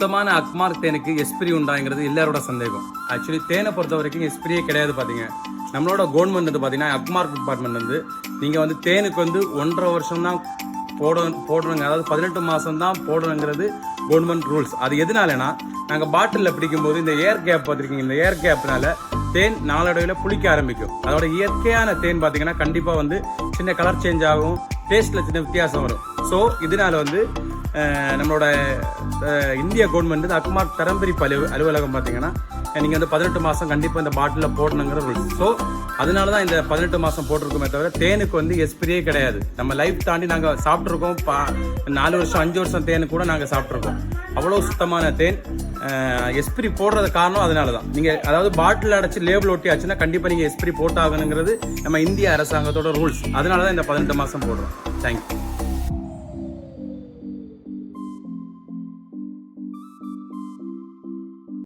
சுத்தமான அக்மார்க் தேனுக்கு எஸ்பிரி உண்டாங்கிறது எல்லாரோட சந்தேகம். ஆக்சுவலி தேனை பொறுத்த வரைக்கும் எஸ்பிரியே கிடையாது பார்த்தீங்க நம்மளோட கவர்மெண்ட் வந்து பார்த்தீங்கன்னா அக்மார்க் டிபார்ட்மெண்ட் வந்து நீங்கள் வந்து தேனுக்கு வந்து ஒன்றரை வருஷம் தான் போட போடணுங்க அதாவது பதினெட்டு மாதம் தான் போடணுங்கிறது கவர்மெண்ட் ரூல்ஸ் அது எதனாலனா நாங்கள் பாட்டிலில் பிடிக்கும்போது இந்த ஏர் கேப் பார்த்துருக்கீங்க இந்த ஏர் கேப்னால தேன் நாளடைவில் புளிக்க ஆரம்பிக்கும். அதோட இயற்கையான தேன் பார்த்தீங்கன்னா கண்டிப்பாக வந்து சின்ன கலர் சேஞ்ச் ஆகும் டேஸ்ட்டில் சின்ன வித்தியாசம் வரும். ஸோ இதனால வந்து நம்மளோட இந்திய கவர்மெண்ட் வந்து அக்குமார் தரம்பிரிப்பு அலுவ அலுவலகம் பார்த்தீங்கன்னா நீங்கள் வந்து பதினெட்டு மாதம் கண்டிப்பாக இந்த பாட்டிலில் போடணுங்கிற ரூல்ஸ் ஸோ அதனால தான் இந்த பதினெட்டு மாதம் போட்டிருக்கோமே தவிர தேனுக்கு வந்து எஸ்பிரியே கிடையாது. நம்ம லைஃப் தாண்டி நாங்கள் சாப்பிட்ருக்கோம் பா நாலு வருஷம் அஞ்சு வருஷம் தேனு கூட நாங்கள் சாப்பிட்ருக்கோம் அவ்வளோ சுத்தமான தேன். எஸ்பிரி போடுறது காரணம் அதனால தான் நீங்கள் அதாவது பாட்டில் அடைச்சி லேபிள் ஒட்டி ஆச்சுன்னா கண்டிப்பாக நீங்கள் எஸ்பிரி போட்டாகணுங்கிறது நம்ம இந்திய அரசாங்கத்தோட ரூல்ஸ் அதனால தான் இந்த பதினெட்டு மாதம் போடுறோம். தேங்க்யூ